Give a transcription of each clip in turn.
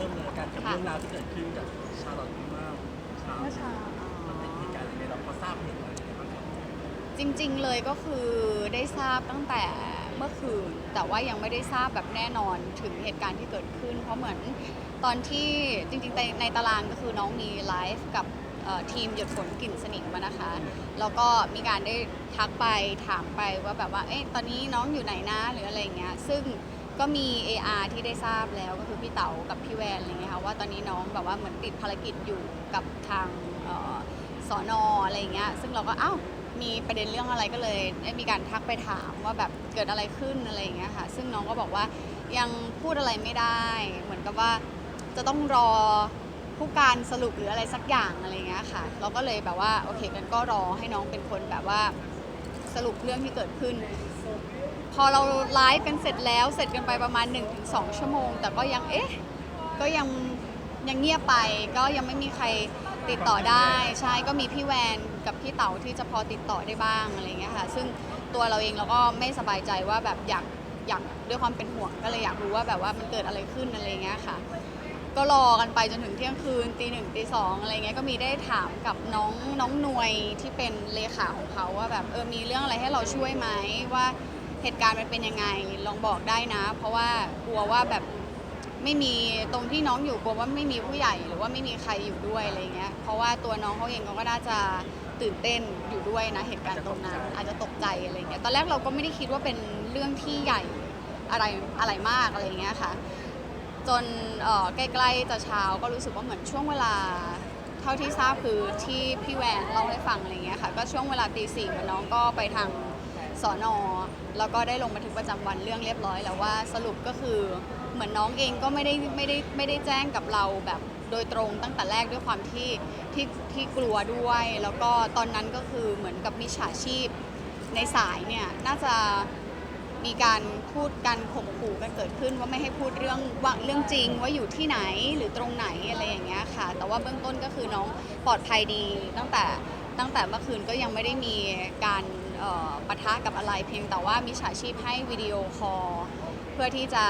ริ่มเลยการกับเรื่องราวที่เกิดขึ้นกับชาลอตเมื่อเช้าเมื่อเช้า มันเป็นเหตุการณ์ยังไงเราพอทราบเหตุการณ์ยังไงบ้างครับจริงๆเลยก็คือได้ทราบตั้งแต่เมื่อคืน แต่ว่ายังไม่ได้ทราบแบบแน่นอนถึงเหตุการณ์ที่เกิดขึ้น เพราะเหมือนตอนที่จริงๆในในตารางก็คือน้องมีไลฟ์กับเอ่อทีมหยดฝนกลิ่นสนิมมานะคะ แล้วก็มีการได้ทักไปถามไปว่าแบบว่าเอ๊ะตอนนี้น้องอยู่ไหนนะหรืออะไรอย่างเงี้ยซึ่ง ก็มี AR ที่ได้ทราบแล้วก็คือพี่เต๋ากับพี่แวนอะไรเงี้ยค่ะว่าตอนนี้น้องแบบว่าเหมือนติดภารกิจอยู่กับทางเอ่อสอนออะไรเงี้ยซึ่งเราก็อ้าวมีประเด็นเรื่องอะไรก็เลยได้มีการทักไปถามว่าแบบเกิดอะไรขึ้นอะไรอย่างเงี้ยค่ะ ซึ่งน้องก็บอกว่ายังพูดอะไรไม่ได้ เหมือนกับว่าจะต้องรอผู้การสรุปหรืออะไรสักอย่างอะไรอย่างเงี้ยค่ะ เราก็เลยแบบว่าโอเคกันก็รอให้น้องเป็นคนแบบว่าสรุปเรื่องที่เกิดขึ้น พอเราไลฟ์กันเสร็จแล้วเสร็จกันไปประมาณ 1-2 ชั่วโมง แต่ก็ยังเอ๊ะก็ยังยังเงียบไปก็ยังไม่มีใครติดต่อได้ใช่ก็มีพี่แวนกับพี่เต๋าที่จะพอติดต่อได้บ้างอะไรเงี้ยค่ะ ซึ่งตัวเราเองเราก็ไม่สบายใจว่าแบบอยากอยากด้วยความเป็นห่วงก็เลยอยากรู้ว่าแบบว่ามันเกิดอะไรขึ้นอะไรเงี้ยค่ะ ก็รอกันไปจนถึงเที่ยงคืนตีหนึ่งตีสองอะไรเงี้ยก็มีได้ถามกับน้องน้องหนวยที่เป็นเลขาของเขาว่าแบบเออมีเรื่องอะไรให้เราช่วยไหมว่า เหตุการณ์มันเป็นยังไงลองบอกได้นะ เพราะว่ากลัวว่าแบบไม่มีตรงที่น้องอยู่กลัวว่าไม่มีผู้ใหญ่หรือว่าไม่มีใครอยู่ด้วยอะไรเงี้ยเพราะว่าตัวน้องเขาเองเขาก็น่าจะตื่นเต้นอยู่ด้วยนะเหตุการณ์ตรงนั้น อาจจะตกใจอะไรเงี้ยตอนแรกเราก็ไม่ได้คิดว่าเป็นเรื่องที่ใหญ่อะไรอะไรมากอะไรเงี้ยค่ะ จนเอ่อใกล้ๆจะเช้าก็รู้สึกว่าเหมือนช่วงเวลา เท่าที่ทราบคือที่พี่แวนเล่าให้ฟังอะไรเงี้ยค่ะก็ช่วงเวลาตีสี่เหมือนน้องก็ไปทางสอนอ แล้วก็ได้ลงบันทึกประจำวันเรื่องเรียบร้อยแล้วว่าสรุปก็คือเหมือนน้องเองก็ไม่ได้ไม่ได้ไม่ได้แจ้งกับเราแบบโดยตรงตั้งแต่แรกด้วยความที่ที่ที่กลัวด้วย แล้วก็ตอนนั้นก็คือเหมือนกับมิจฉาชีพในสายเนี่ยน่าจะมีการพูดกันข่มขู่กันเกิดขึ้นว่าไม่ให้พูดเรื่องว่าเรื่องจริงว่าอยู่ที่ไหนหรือตรงไหนอะไรอย่างเงี้ยค่ะ แต่ว่าเบื้องต้นก็คือน้องปลอดภัยดีตั้งแต่ตั้งแต่เมื่อคืนก็ยังไม่ได้มีการ เอ่อปะทะกับอะไรเพียงแต่ว่ามีฉาชีพให้วิดีโอคอลเพื่อที่จะ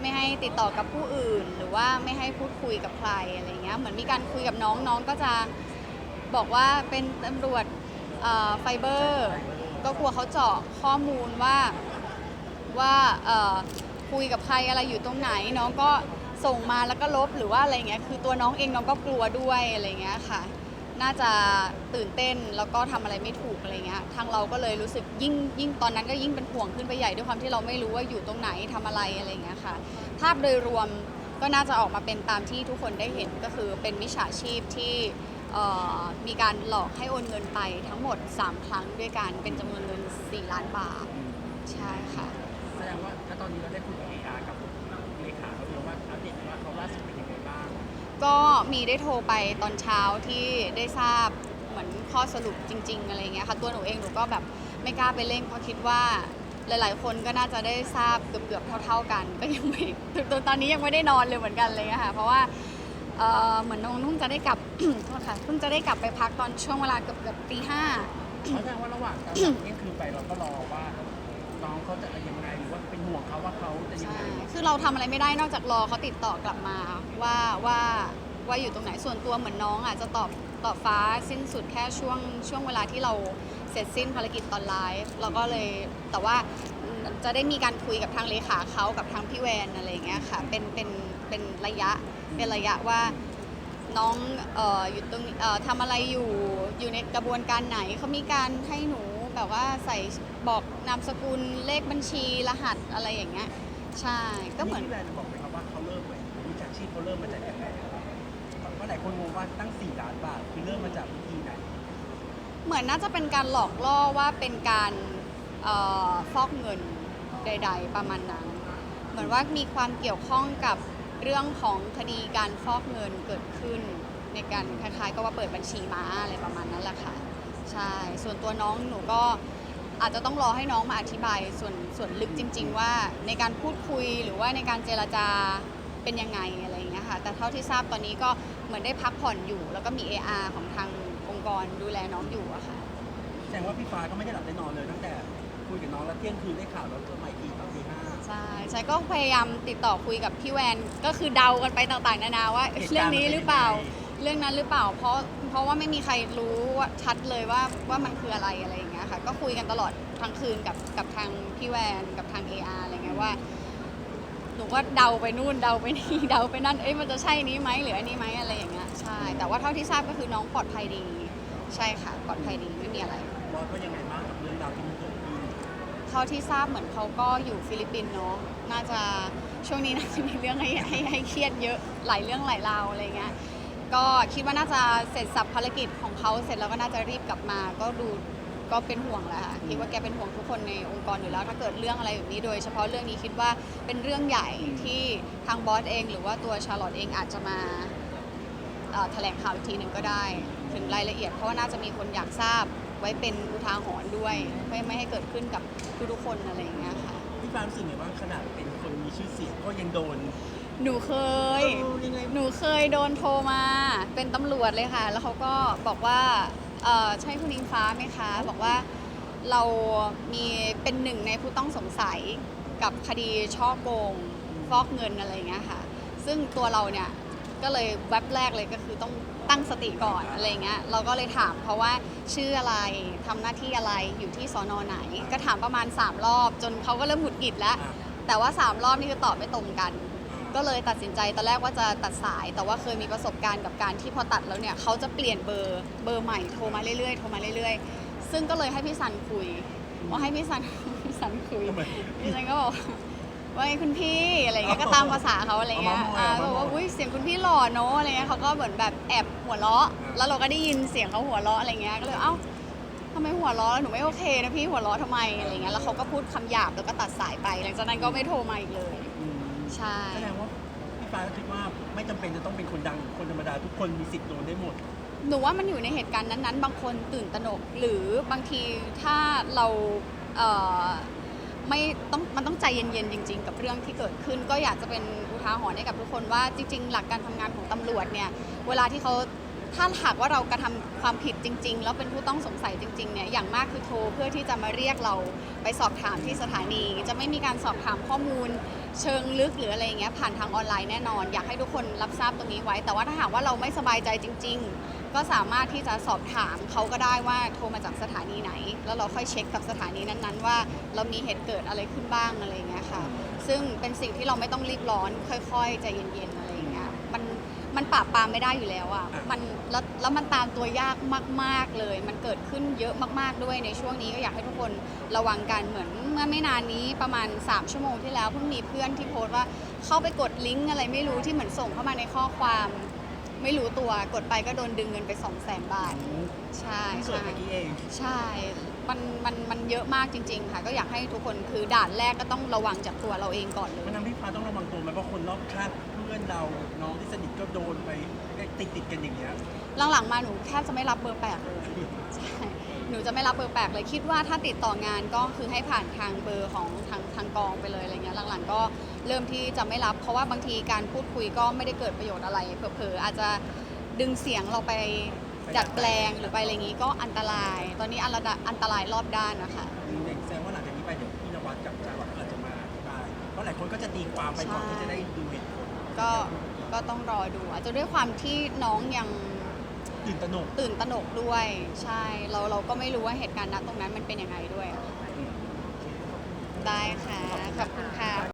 ไม่ให้ติดต่อกับผู้อื่น หรือว่าไม่ให้พูดคุยกับใครอะไรเงี้ยเหมือนมีการคุยกับน้องน้องก็จะบอกว่าเป็นตำรวจไฟเบอร์ก็กลัวเขาเจาะข้อมูลว่าว่าคุยกับใครอะไรอยู่ตรงไหนน้องก็ส่งมาแล้วก็ลบหรือว่าอะไรเงี้ยคือตัวน้องเองน้องก็กลัวด้วยอะไรเงี้ยค่ะ น่าจะตื่นเต้นแล้วก็ทำอะไรไม่ถูกอะไรเงี้ยทางเราก็เลยรู้สึกยิ่งยิ่งตอนนั้นก็ยิ่งเป็นห่วงขึ้นไปใหญ่ด้วยความที่เราไม่รู้ว่าอยู่ตรงไหนทำอะไรอะไรเงี้ยค่ะ ภาพโดยรวมก็น่าจะออกมาเป็นตามที่ทุกคนได้เห็นก็คือเป็นมิจฉาชีพที่เอ่อมีการหลอกให้โอนเงินไปทั้งหมด 3 ครั้งด้วยกันเป็นจำนวนเงิน 4 ล้านบาท ใช่ค่ะ แสดงว่าถ้าตอนนี้เราได้คุยกับเออาร์กับ ก็มีได้โทรไปตอนเช้าที่ได้ทราบเหมือนข้อสรุปจริง ๆ อะไรเงี้ยค่ะ ตัวหนูเองหนูก็แบบไม่กล้าไปเร่งเพราะคิดว่าหลาย ๆ คนก็น่าจะได้ทราบเกือบๆเท่า ๆกัน ก็ยังไม่ตัวตอนนี้ยังไม่ได้นอนเลยเหมือนกันเลยค่ะเพราะว่าเหมือนน้องนุ่งจะได้กลับโทษค่ะเพิ่งจะได้กลับไปพักตอนช่วงเวลาเกือบๆตีห้าเพราแสดงว่าระหว่างการเที่ยงคืนไปเราก็รอว่า น้องเขาจะยังไงหรือว่าเป็นห่วงเขาว่าเขาจะยังไงคือเราทำอะไรไม่ได้นอกจากรอเขาติดต่อกลับมาว่าว่าว่าอยู่ตรงไหนส่วนตัวเหมือนน้องอะจะตอบตอบฟ้าสิ้นสุดแค่ช่วงช่วงเวลาที่เราเสร็จสิ้นภารกิจตอนไลฟ์เราก็เลยแต่ว่าจะได้มีการคุยกับทางเลขาเขากับทางพี่แวนอะไรอย่างเงี้ยค่ะเป็นเป็นเป็นระยะเป็นระยะว่าน้องเอ่ออยู่ตรงทำอะไรอยู่อยู่ในกระบวนการไหนเขามีการให้หนู แบบว่าใส่บอกนามสกุลเลขบัญชีรหัสอะไรอย่างเงี้ย ใช่ ก็เหมือนพี่แวนบอกไหมครับว่าเขาเริ่มไหมมิจฉาชีพเขาเริ่มมาจากยังไงครับเพราะหลายคนงงว่าตั้ง 4 ล้านบาทคือเริ่มมาจากวิธีไหน เหมือนน่าจะเป็นการหลอกล่อว่าเป็นการเออฟอกเงินใด ๆ ประมาณนั้น เหมือนว่ามีความเกี่ยวข้องกับเรื่องของคดีการฟอกเงินเกิดขึ้น ในการคล้ายๆก็ว่าเปิดบัญชีม้าอะไรประมาณนั้นแหละค่ะ ใช่ ส่วนตัวน้องหนูก็อาจจะต้องรอให้น้องมาอธิบายส่วนส่วนลึกจริง ๆ ว่าในการพูดคุยหรือว่าในการเจรจาเป็นยังไงอะไรอย่างเงี้ยค่ะ แต่เท่าที่ทราบตอนนี้ก็เหมือนได้พักผ่อนอยู่ แล้วก็มี AR ของทางองค์กรดูแลน้องอยู่อะค่ะ แสดงว่าพี่ฟ้าก็ไม่ได้หลับได้นอนเลยตั้งแต่คุยกับน้องแล้วเที่ยงคืนได้ข่าวแล้วตัวใหม่ทีตอนตีห้า ใช่ใช่ก็พยายามติดต่อคุยกับพี่แวน ก็คือเดากันไปต่างๆ นานาว่าเหตุการณ์เรื่องนี้หรือเปล่า มันเป็นยังไง เรื่องนั้นหรือเปล่า เพราะเพราะว่าไม่มีใครรู้ว่าชัดเลยว่าว่ามันคืออะไรอะไรอย่างเงี้ยค่ะ ก็คุยกันตลอดทั้งคืนกับกับทางพี่แวนกับทาง AR อะไรเงี้ยว่าหนูก็เดาไปนู่นเดาไปนี่เดาไปนั่นเอ้ยมันจะใช่นี้ไหมหรืออันนี้ไหมอะไรอย่างเงี้ยใช่ แต่ว่าเท่าที่ทราบก็คือน้องปลอดภัยดี ใช่ค่ะปลอดภัยดีไม่มีอะไร บอสว่ายังไงบ้างกับเรื่องราวที่มันเกิดขึ้นเท่าที่ทราบเหมือนเขาก็อยู่ฟิลิปปินส์เนาะน่าจะช่วงนี้น่าจะมีเรื่องให้ให้ให้เครียดเยอะหลายเรื่องหลายราวอะไรเงี้ย ก็คิดว่าน่าจะเสร็จสับภารกิจของเขาเสร็จแล้วก็น่าจะรีบกลับมา ก็ดูก็เป็นห่วงแหละค่ะคิดว่าแกเป็นห่วงทุกคนในองค์กรอยู่แล้ว ถ้าเกิดเรื่องอะไรแบบนี้โดย เฉพาะเรื่องนี้คิดว่าเป็นเรื่องใหญ่ที่ทางบอสเอง หรือว่าตัวชาร์ลอตเองอาจจะมาเอ่อแถลงข่าวอีกทีหนึ่งก็ได้ ถึงรายละเอียดเพราะว่าน่าจะมีคนอยากทราบไว้เป็นอุทาหรณ์ด้วยไม่ไม่ให้เกิดขึ้นกับทุกๆคนอะไรอย่างเงี้ยค่ะ พี่ฟ้ารู้สึกไงว่างขนาดเป็นคนมีชื่อเสียงก็ยังโดน หนูเคย เออยังไง หนูเคยโดนโทรมา เป็นตำรวจเลยค่ะ แล้วเขาก็บอกว่าเอ่อใช่คุณอิงฟ้าไหมคะ บอกว่าเรามีเป็นหนึ่งในผู้ต้องสงสัยกับคดีช่อโกงฟอกเงินอะไรอย่างเงี้ยค่ะ ซึ่งตัวเราเนี่ยก็เลยแว็บแรกเลยก็คือต้อง ตั้งสติก่อนอะไรอย่างเงี้ยเราก็เลยถามเพราะว่าชื่ออะไรทำหน้าที่อะไรอยู่ที่สอนอไหน ก็ถามประมาณ 3 รอบ จนเขาก็เริ่มหงุดหงิดแล้วอะแต่ว่า 3 รอบนี่คือตอบไม่ตรงกัน ก็เลยตัดสินใจตอนแรกว่าจะตัดสาย แต่ว่าเคยมีประสบการณ์กับการที่พอตัดแล้วเนี่ยเขาจะเปลี่ยนเบอร์เบอร์ใหม่โทรมาเรื่อยๆโทรมาเรื่อยๆ ซึ่งก็เลยให้พี่สันคุยว่าให้พี่สันพี่สันคุยทำไมพี่สันก็บอก ว่าไงคุณพี่อะไรเงี้ยก็ตามภาษาเขาอะไรเงี้ยเอามาอ่าเอาก็มาบอกว่าอุ้ยเสียงคุณพี่หล่อเนอะอะไรเงี้ยเขาก็เหมือนแบบแอบหัวเราะอ่าแล้วเราก็ได้ยินเสียงเขาหัวเราะอะไรเงี้ยก็เลยเอ้าทำไมหัวเราะแล้วหนูไม่โอเคนะพี่หัวเราะทำไมอะไรเงี้ยแล้วเขาก็พูดคำหยาบแล้วก็ตัดสายไปหลังจากนั้นก็ไม่โทรมาอีกเลยอืมใช่ แสดงว่าพี่ฟ้าคิดว่าไม่จำเป็นจะต้องเป็นคนดังคนธรรมดาทุกคนมีสิทธิ์โดนได้หมด หนูว่ามันอยู่ในเหตุการณ์นั้นๆ บางคนตื่นตระหนก หรือบางทีถ้าเราเอ่อ ไม่ต้องมันต้องใจเย็นๆจริง ๆ กับเรื่องที่เกิดขึ้น ก็อยากจะเป็นอุทาหรณ์ให้กับทุกคนว่าจริง ๆ หลักการทำงานของตำรวจเนี่ยเวลาที่เขาถ้าหากว่าเรากระทำความผิดจริง ๆ แล้วเป็นผู้ต้องสงสัยจริงๆเนี่ยอย่างมากคือโทรเพื่อที่จะมาเรียกเราไปสอบถามที่สถานี จะไม่มีการสอบถามข้อมูล เชิงลึกหรืออะไรอย่างเงี้ยผ่านทางออนไลน์แน่นอน อยากให้ทุกคนรับทราบตรงนี้ไว้ แต่ว่าถ้าหากว่าเราไม่สบายใจจริง ๆ ก็สามารถที่จะสอบถามเขาก็ได้ว่าโทรมาจากสถานีไหน แล้วเราค่อยเช็คกับสถานีนั้นๆ ว่าเรามีเหตุเกิดอะไรขึ้นบ้างอะไรอย่างเงี้ยค่ะ ซึ่งเป็นสิ่งที่เราไม่ต้องรีบร้อน ค่อยๆใจเย็นๆอะไรอย่างเงี้ยมันมันปราบปรามไม่ได้อยู่แล้วอะอะมันแล้วแล้วมันตามตัวยากมากๆเลย มันเกิดขึ้นเยอะมากๆด้วยในช่วงนี้ก็อยากให้ทุกคนระวังกันเหมือนเมื่อไม่นานนี้ประมาณ 3 ชั่วโมงที่แล้วเพิ่งมีเพื่อนที่โพสต์ว่าเข้าไปกดลิงก์อะไรไม่รู้ที่เหมือนส่งเข้ามาในข้อความ ไม่รู้ตัวกดไปก็โดนดึงเงินไป2 0 0 0 0 0บาท ใช่เพิ่งเกิดใช่เมื่อกี้เอง ใช่ มันมันมันเยอะมากจริง ๆ ค่ะ ก็อยากให้ทุกคนคือด่านแรกก็ต้องระวังจากตัวเราเองก่อนเลย มันทำให้พี่ฟ้าต้องระวังตัวไหมเพราะคนรอบข้างเพื่ อนเราน้องที่สนิทก็โดนไปติดติดๆกันอย่างเงี้ยหลังๆมาหนูแทบจะไม่รับเบอร์แปลกเลยใช่หนูจะไม่รับเบอร์แปลกเลยคิดว่าถ้าติดต่องานก็คือให้ผ่านทางเบอร์ของทางทางกองไปเลยอะไรเงี้ยหลังๆก็เริ่มที่จะไม่รับ เพราะว่าบางทีการพูดคุยก็ไม่ได้เกิดประโยชน์อะไรเผลอๆอาจจะดึงเสียงเราไปดัดแปลงหรือไปอะไรอย่างงี้ก็อันตราย ตอนนี้อันตรายอันตรายรอบด้านนะคะแสดงว่าหลังจากนี้ไปเดี๋ยวพี่นวัดกับจาวัดอาจจะมาอธิบายเพราะหลายคนก็จะตีความไปก่อนที่จะได้ดูเหตุผล ก็ก็ต้องรอดูอาจจะด้วยความที่น้องยังตื่นตระหนกตื่นตระหนกด้วย ใช่เราเราก็ไม่รู้ว่าเหตุการณ์ณตรงนั้นมันเป็นยังไงด้วยอะอืมได้ค่ะ ขอบคุณค่ะ